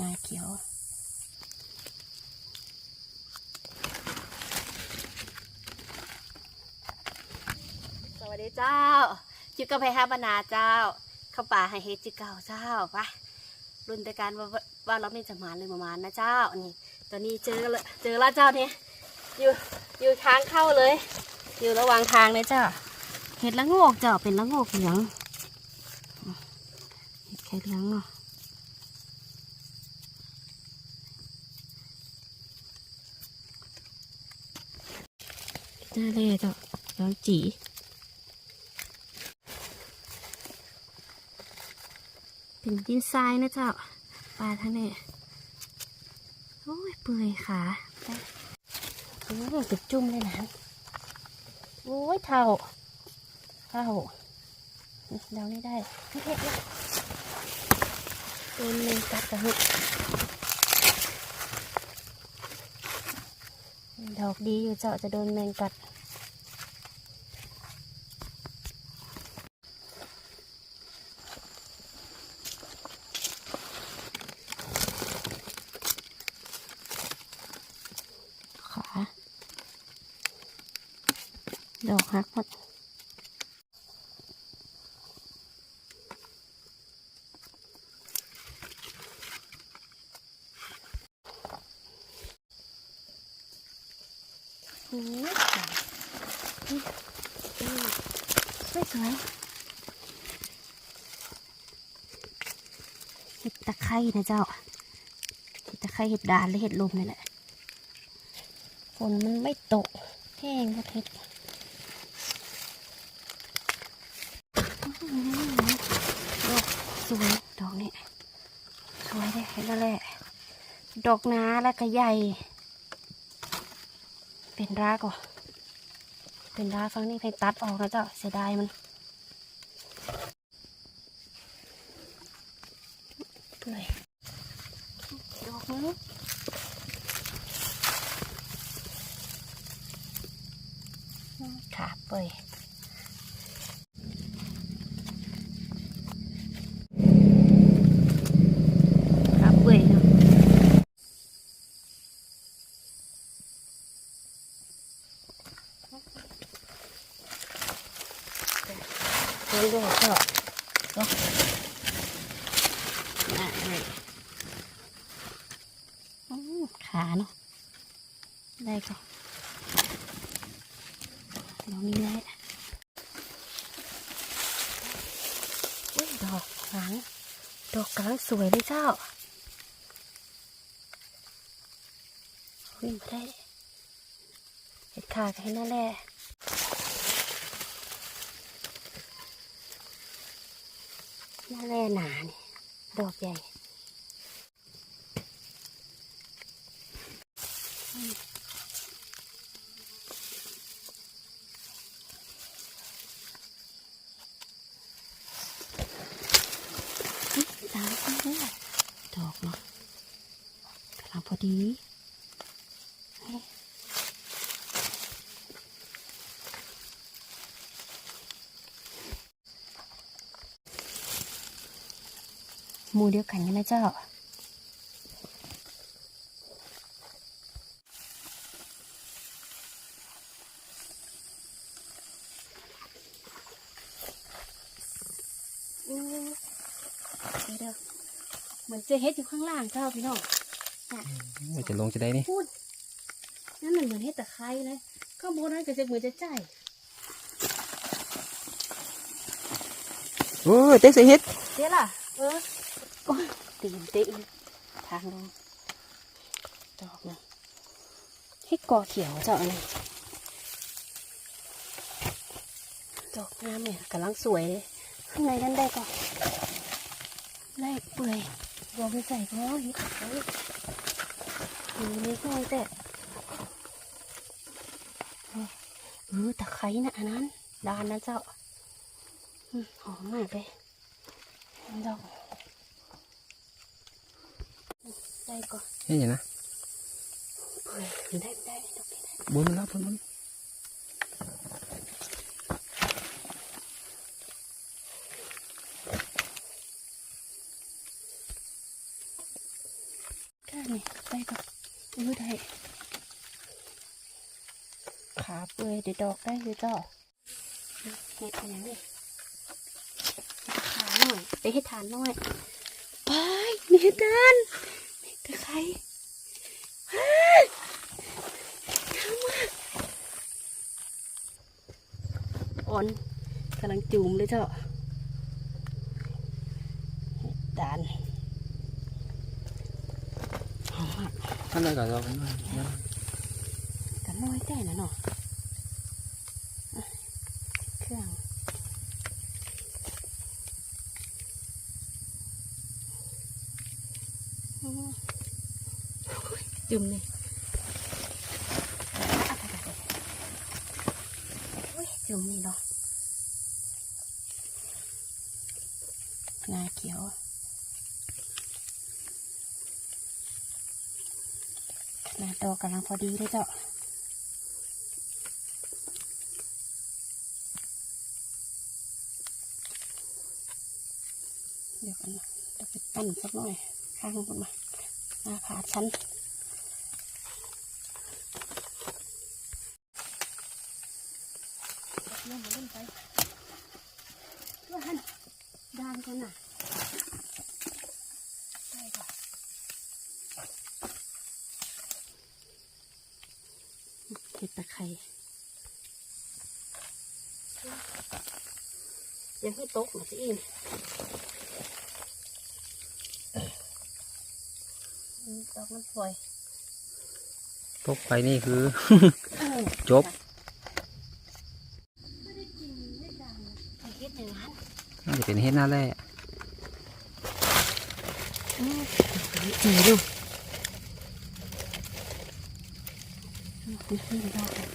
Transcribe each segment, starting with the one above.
งาเขียวสวัสดีเจ้าจิบกาแฟฮาบนาเจ้าเข้าป่าให้เฮดจิเก่าเจ้าไปรุ่นแต่การว่าว่าเราไม่จะมาเลยประมาณนะเจ้านี่ตอนนี้เจอเจอแล้วเจ้าเนี่ยอยู่อยู่ทางเข้าเลย อยู่ระหว่างทางเลยเจ้าเห็ดละโงกเจ้าเป็นละโงกเหลืองเห็ดไข่เหลืองเนาะ หน้าเล่เจ้าเหลืองจีเป็นดินทรายนะเจ้าปลาท่านเนี่ยโอ้ยเปื่อยขาไปโอ้ยจุบจุ่มเลยนะโอ้ยเท่าข้าเดาไม่ได้ไม่เห็นเลยโดนแมงกัดกระหึ ดอกดีอยู่เจ้าจะโดนแมงกัด ขา ดอกหักหมด สวยสวยเห็ดตะไคร้นะเจ้า เห็ดตะไคร้เห็ดดานหรือเห็ดลมนี่แหละฝนมันไม่ตกแห้งครับเห็ดดอกสวยดอกนี้สวยเลยเห็นแล้วแหละ ดอกน้าแล้วก็ใหญ่ เป็นรากอะเป็นรากฟังนี่เพนตัดออกนะเจ้าเสียดายมันเปื่อยดอกนี้ขาเปื่อยขาเปื่อยเนาะ เรื่อยๆก็เนาะน่ะเลยอื้อขาเนาะ ได้ก็ลองนี้ได้อุ้ยดอก หลังดอกกลางสวยเลยเจ้าวิ่งไปได้เห็ดขากให้นั่นแหละหน้าแร่หนานี่ดอกใหญ่อืมอุ๊ยตามไปเลยดอกเนาะกำลังพอ ดีหมูเดียวกันกันนะเจ้าอืมเดี๋ยวเหมือนเจอเฮ็ดอยู่ข้างล่างเจ้าพี่น้อง ว่าจะลงจะได้นี่พูดนั่นมันเหมือนเฮ็ดตะไคร้เลยข้างบนนั้นก็จะเหมือนจะใจโอ้ยเต็กใส่เฮ็ดเจ๊ล่ะ เออโอ้ยตีนตีนทางลงดอกหนึงเฮ็ดกอเขียวเจ้าอะไรดอกงามเนี่ยกำลังสวยเลยข้างในนั้นได้ก่อนได้เปื่อยรอไปใส่ก็เฮ็ด เอ้ยอยู่ในห้องแต่เออตะไคร้นะอันนั้นดานนะเจ้าอืมหอมมากเลยดอกได้ก่อนนี่อย่างนะเปื่อยได้ได้ดอกนี้ได้ บนมันแล้วบนมัน ได้นี่ได้กับเออได้ขา เปื่อยเดี๋ยวดอกได้เลยเจ้าเห็ดอะไรนี่ขาหน่อยไปให้ทานหน่อยไปมีเห็ดดานมีตะไคร้เฮ้ยข้ามมาอ่อนกำลังจุ่มเลยเจ้าเห็ดดานหอมมากท่านใดก็เราเป็นว่ากันน้อยแต่นะเนาะอะเครื่องอืม จุ่มเลยจุ่มนี่เนาะงาเขียวหน้าดอกำลังพอดีเลยเจ้าเดี๋ยวกันนะเดี๋ยวไปปั้นสักหน่อยข้างกันมาหน้าผาชั้นเล่นมาเล่น ไปว่าหันดานกันน่ะได้ก่อนเห็ดตะไคร้ยังให้ตกมาสิอินอืมดอกมันสวยตกไปนี่คือ จบ ไม่ได้กินไม่ดังไอ้เฮ็ดอย่าง น่าจะเป็นเฮ็ดหน้าแร่อืมจีดูนี่คือดอก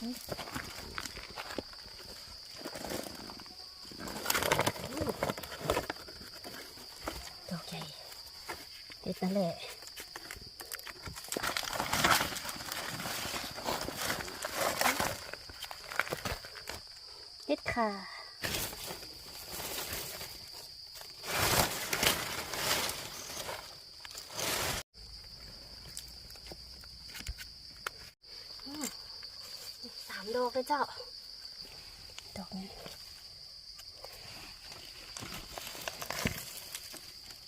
ดอกใหญ่เด็ดนั่นแหละเด็ดค่ะ อืมสามด อกเลยเจ้า ดอกนี้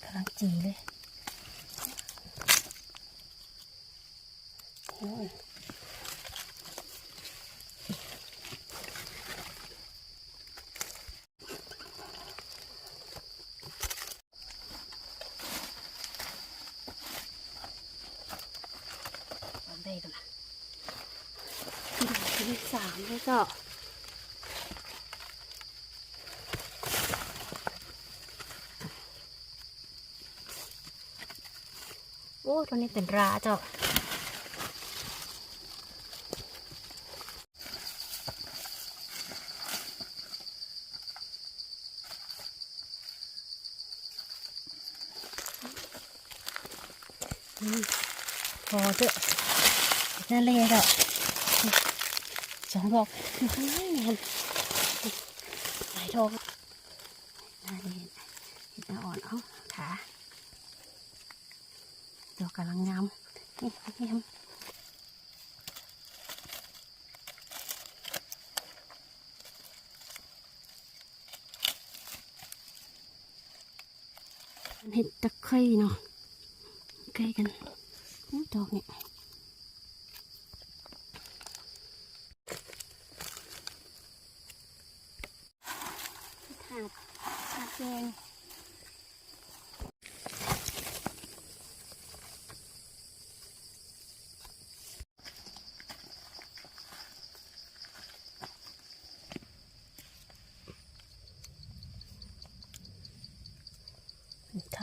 กำลังจีเลยโอ้ยทำได้กันนะดอก ที่สามเลยเจ้าโอ้ตัวนี้เป็นราเจ้าอืมพอเถอะนั่นเลยเจ้า สองดอกอยู่ข้างในเนี่ยหลายดอกน่าเล่นเห็ดหน้าอ่อนเอ้าขาดอกกำลังงามนี่งามเห็ดตะไคร้เนาะใกล้กันอู้ดอกนี่ถ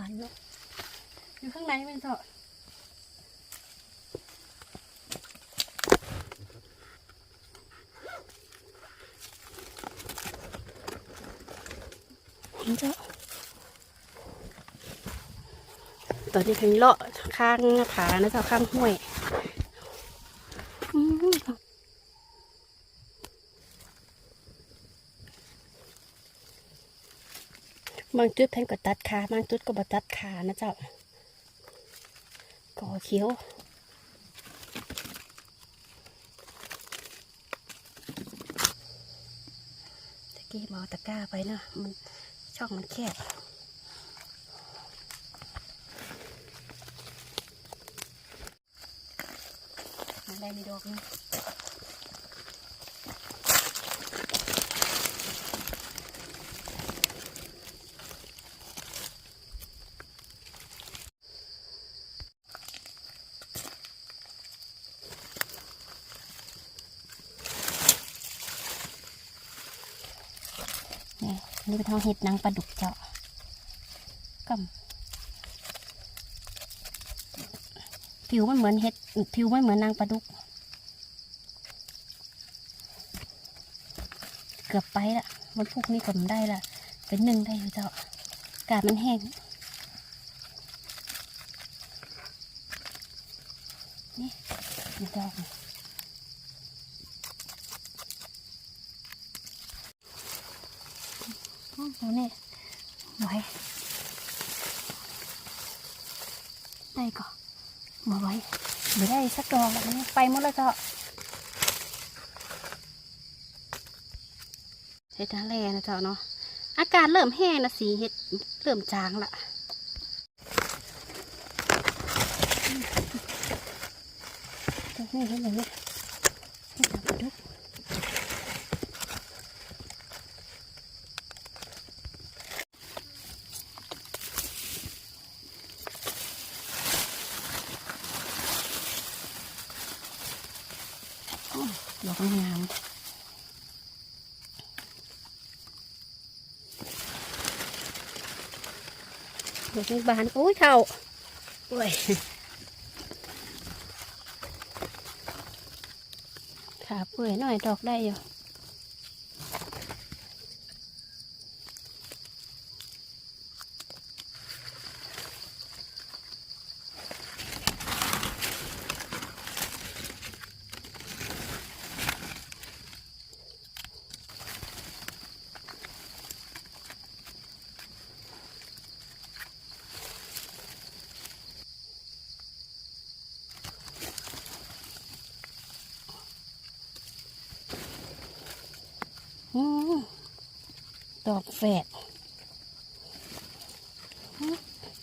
ายเนาะอยู่ข้างในมันเถอะเจ้ตอนนี้เพิ่งเลาะข้างหาผานะเจ้าข้างห้วย บางจุดแพนก็ตัดขาบางจุดก็บ่ตัดขานะเจ้าก่อเขียวตะกี้มอตะก้าไปเนอะมันช่องมันแคบมาได้มีดอกนึ นี่อันนี่เป็นทองเห็ดนางปลาดุกเจาะกัผิวมันเหมือนเห็ดผิวไมันเหมือนนางปลาดุก เกือบไปละมันพุกนี่ก็มได้ละเป็นหนึ่งได้เจ้ากาศมันแห้งนี่ดอกนี่อ๋อ แล้วนี่ไว้ได้ก่อนมาไว้ไม่ได้สักดอกแบบนี้ไปหมดแล้วเจ้าเฮ็ดนาแลนะเจ้าเนาะอากาศเริ่มแห้งนะสีเฮ็ดเริ่มจางละนี้เห็นไหมเนี่ยเฮ็ดตามกระดุกโอ้ย ดอกงามดอกบานโอ้ยเข่าโอ้ยขาเปื่อยหน่อยดอกได้อยู่อืม ดอกแฝด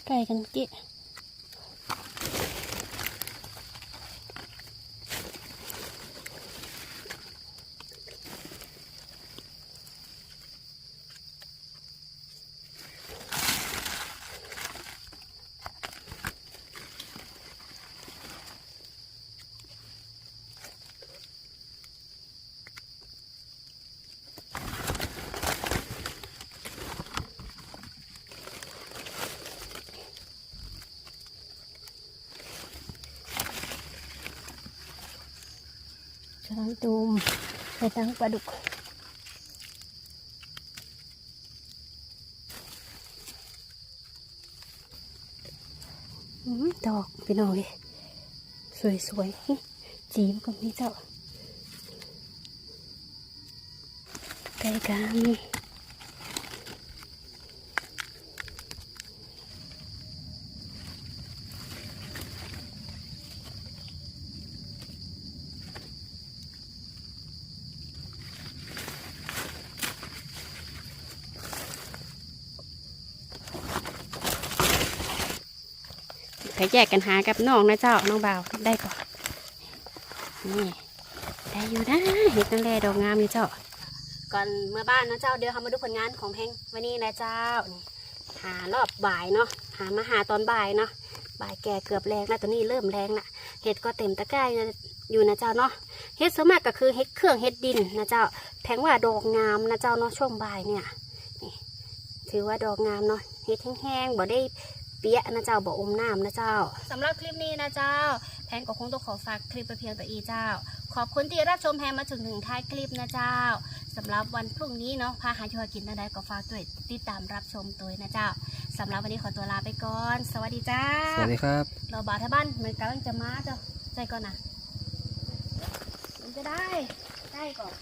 ใกล้กันเกะ ช้างตูมไปตั้งปลาดุกดอกพี่น้องเลยสวยๆจีบกับนี่เจ้าไก่กามี ไปแยกกันหากับน้องนะเจ้าน้องบ่าวได้ก่อนนี่ได้อยู่นะเห็ดนั่นแหละดอกงามนี่เจ้า ก่อนเมื่อบ้านนะเจ้าเดี๋ยวเรามาดูผลงานของเพลงวันนี้นะเจ้าหารอบบ่ายเนาะหามาหาตอนบ่ายเนาะบ่ายแก่เกือบแรงแล้วตอนนี้เริ่มแรงละเห็ดก็เต็มตะกร้าอยู่นะเจ้าเนาะเห็ดสมากก็คือเห็ดเครื่องเห็ดดินนะเจ้าแพงว่าดอกงามนะเจ้าเนาะช่วงบ่ายเนี่ยถือว่าดอกงามเนาะเห็ดแห้งๆบ่ได้ ปียะนะเจ้าบ่อมน้ำนะเจ้าสำหรับคลิปนี้นะเจ้า แพงก็คงต้องขอฝากคลิปไปเพียงแต่อีเจ้า ขอบคุณที่รับชมแพงมาถึงถึงท้ายคลิปนะเจ้าสำหรับวันพรุ่งนี้เนาะพาหาชัวกินอะไรก็ฝากด้วยติดตามรับชมตัวนะเจ้าสำหรับวันนี้ขอตัวลาไปก่อน สวัสดีจ้าสวัสดีครับ เราบาวที่บ้านมันกำลังจะมาเจ้าใจก่อนนะมันจะได้ได้ก่อน